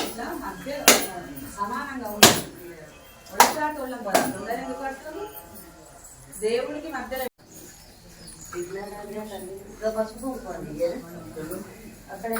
ఇట్లా మధ్య సమానంగా ఉంటుంది ఎందుకు పడుతుంది దేవుడికి మధ్యలో పసుపు అక్కడే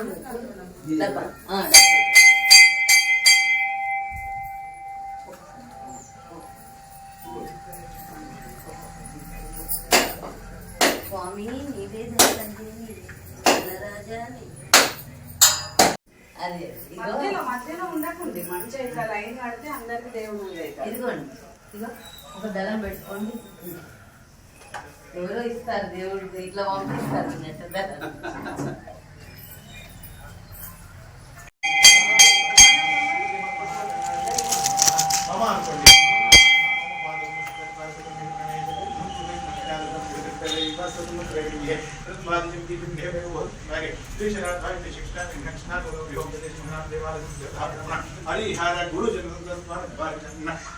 అదే మధ్యలో మధ్యలో ఉండకుంది మంచిగా ఇట్లా లైన్ కడితే అందరికి దేవుడు అవుతారు ఇదిగోండి. ఇదిగో ఒక దళం పెట్టుకోండి. ఎవరో ఇస్తారు దేవుడు ఇట్లా పంపిస్తారు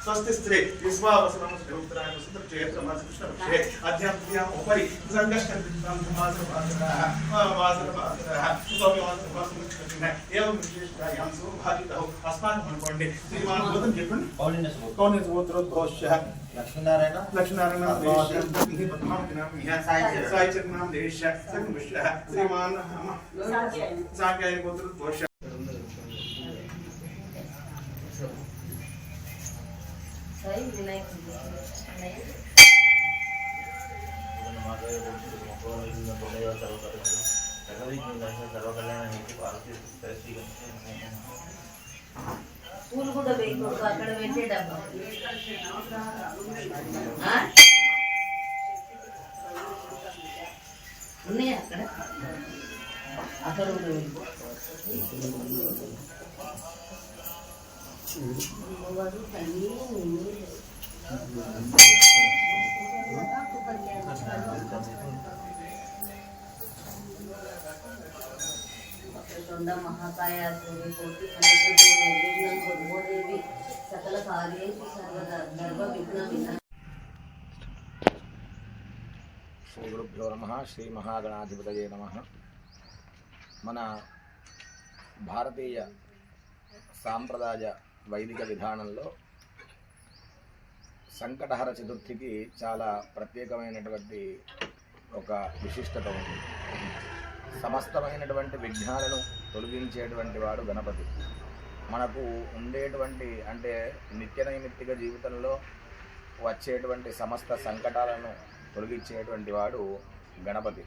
स्वस्ति स्त्री विश्वावसरम श्रीउत्तराय वसुन्धर क्षेत्रमास कृष्णपक्षे अध्यात्म्याम् उपरि सङ्गष्टन्तिवासरपादरः वासरपादरः सौम्यवासरपादरः एवं विशेषतायां सौभागितौ अस्माकं अनुकोण्डे श्रीमान् गौतम जगन् कौण्डिन्यसोत्रोद्रोष्यः కౌన్య సముద్రోద్భవశ్య లక్ష్మీనారాయణ లక్ష్మీనారాయణ దేశ పద్మావతి సాయి చరణం దేశ సంఘ శ్రీమాన్ సాంఖ్యాయ గోత్రోద్భవశ్య సాయి వినాయకుడు అన్నయ్య పూలు కూడా వేయకూడదు అక్కడ పెట్టే డబ్బా ఆ? ఉన్నాయా అక్కడ అక్కడ కూడా వేయి. మహాకాయ సూర్య కోటి సమస్త నిర్విఘ్నం కుర్మోదేవి సకల కార్యేషు సర్వదా సర్వ విఘ్న వినా శ్రీ గురుభ్యో నమ. శ్రీ మహాగణాధిపతయే నమ. మన భారతీయ సాంప్రదాయ వైదిక విధానంలో సంకటహర చతుర్థికి చాలా ప్రత్యేకమైనటువంటి ఒక విశిష్టత ఉంది. సమస్తమైనటువంటి విఘ్నాలను తొలగించేటువంటి వాడు గణపతి. మనకు ఉండేటువంటి అంటే నిత్య నైమిత్తిక జీవితంలో వచ్చేటువంటి సమస్త సంకటాలను తొలగించేటువంటి వాడు గణపతి.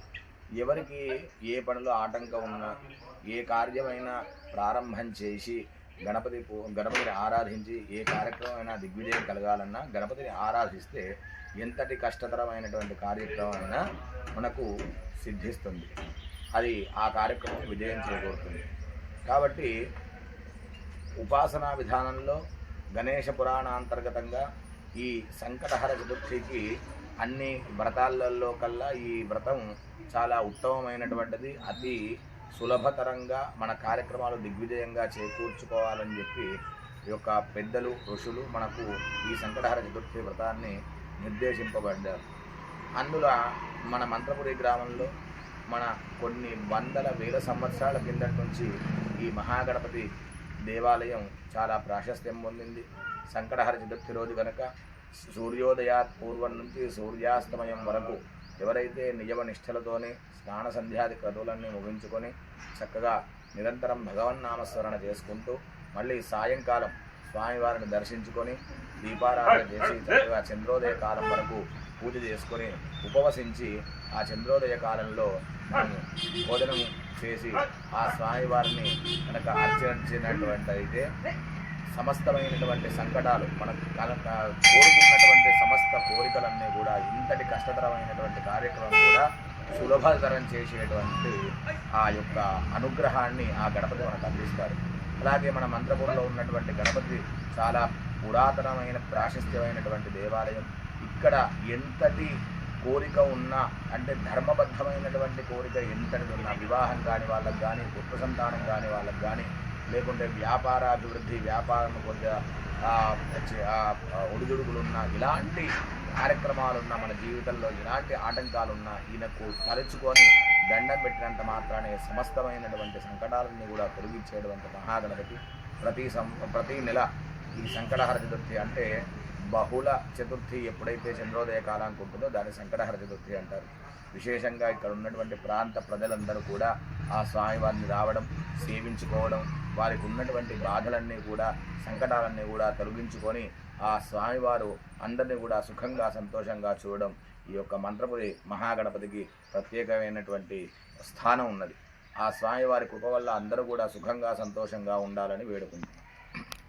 ఎవరికి ఏ పనిలో ఆటంకం ఉన్నా ఏ కార్యమైనా ప్రారంభం చేసి గణపతి గణపతిని ఆరాధించి ఏ కార్యక్రమమైనా దిగ్విజయం కలగాలన్నా గణపతిని ఆరాధిస్తే ఎంతటి కష్టతరమైనటువంటి కార్యక్రమమైనా మనకు సిద్ధిస్తుంది. అది ఆ కార్యక్రమం విజయం చేకూరుతుంది. కాబట్టి ఉపాసనా విధానంలో గణేష పురాణాంతర్గతంగా ఈ సంకటహర చతుర్థికి అన్ని వ్రతాలలో కల్లా ఈ వ్రతం చాలా ఉత్తమమైనటువంటిది. అతి సులభతరంగా మన కార్యక్రమాలు దిగ్విజయంగా చేకూర్చుకోవాలని చెప్పి ఈ యొక్క పెద్దలు ఋషులు మనకు ఈ సంకటహర చతుర్థి వ్రతాన్ని నిర్దేశింపబడ్డారు. అందులో మన మంత్రపురి గ్రామంలో మన కొన్ని వందల వేల సంవత్సరాల కిందటి నుంచి ఈ మహాగణపతి దేవాలయం చాలా ప్రాశస్త్యం పొందింది. సంకటహర చతుర్థి రోజు కనుక సూర్యోదయాత్ పూర్వం నుంచి సూర్యాస్తమయం వరకు ఎవరైతే నియమ నిష్టలతోనే స్నాన సంధ్యాది క్రతువులన్నీ ముగించుకొని చక్కగా నిరంతరం భగవన్నామస్మరణ చేసుకుంటూ మళ్ళీ సాయంకాలం స్వామివారిని దర్శించుకొని దీపారాధన చేసి చక్కగా చంద్రోదయ కాలం వరకు పూజ చేసుకొని ఉపవసించి ఆ చంద్రోదయ కాలంలో మనము భోజనం చేసి ఆ స్వామివారిని కనుక అర్చించినటువంటి అయితే సమస్తమైనటువంటి సంకటాలు మనకు కోరుకున్నటువంటి సమస్త కోరికలన్నీ కూడా ఇంతటి కష్టతరమైనటువంటి కార్యక్రమం కూడా సులభతరం చేసేటువంటి ఆ యొక్క అనుగ్రహాన్ని ఆ గణపతి మనకు అందిస్తారు. అలాగే మన మంత్రపురంలో ఉన్నటువంటి గణపతి చాలా పురాతనమైన ప్రాశస్త్యమైనటువంటి దేవాలయం ఇక్కడ ఎంతటి కోరిక ఉన్నా అంటే ధర్మబద్ధమైనటువంటి కోరిక ఎంతటి ఉన్నా వివాహం కాని వాళ్ళకి కానీ పుత్ర సంతానం కాని వాళ్ళకి కానీ లేకుంటే వ్యాపారాభివృద్ధి వ్యాపారం కొద్దిగా ఒడిదుడుకులున్నా ఇలాంటి కార్యక్రమాలున్నా మన జీవితంలో ఇలాంటి ఆటంకాలున్నా ఈయనకు తలుచుకొని దండం పెట్టినంత మాత్రానే సమస్తమైనటువంటి సంకటాలన్నీ కూడా తొలగించేటువంటి మహాగణపతి ప్రతి సం ప్రతి నెల ఈ సంకటహర చతుర్థి అంటే బహుళ చతుర్థి ఎప్పుడైతే చంద్రోదయ కాలానికి ఉంటుందో దాన్ని సంకటహర చతుర్థి అంటారు. విశేషంగా ఇక్కడ ఉన్నటువంటి ప్రాంత ప్రజలందరూ కూడా ఆ స్వామివారిని రావడం సేవించుకోవడం వారికి ఉన్నటువంటి బాధలన్నీ కూడా సంకటాలన్నీ కూడా తొలగించుకొని ఆ స్వామివారు అందరినీ కూడా సుఖంగా సంతోషంగా చూడడం ఈ యొక్క మంత్రపురి మహాగణపతికి ప్రత్యేకమైనటువంటి స్థానం ఉన్నది. ఆ స్వామివారి కృప వల్ల అందరూ కూడా సుఖంగా సంతోషంగా ఉండాలని వేడుకుంటున్నాం.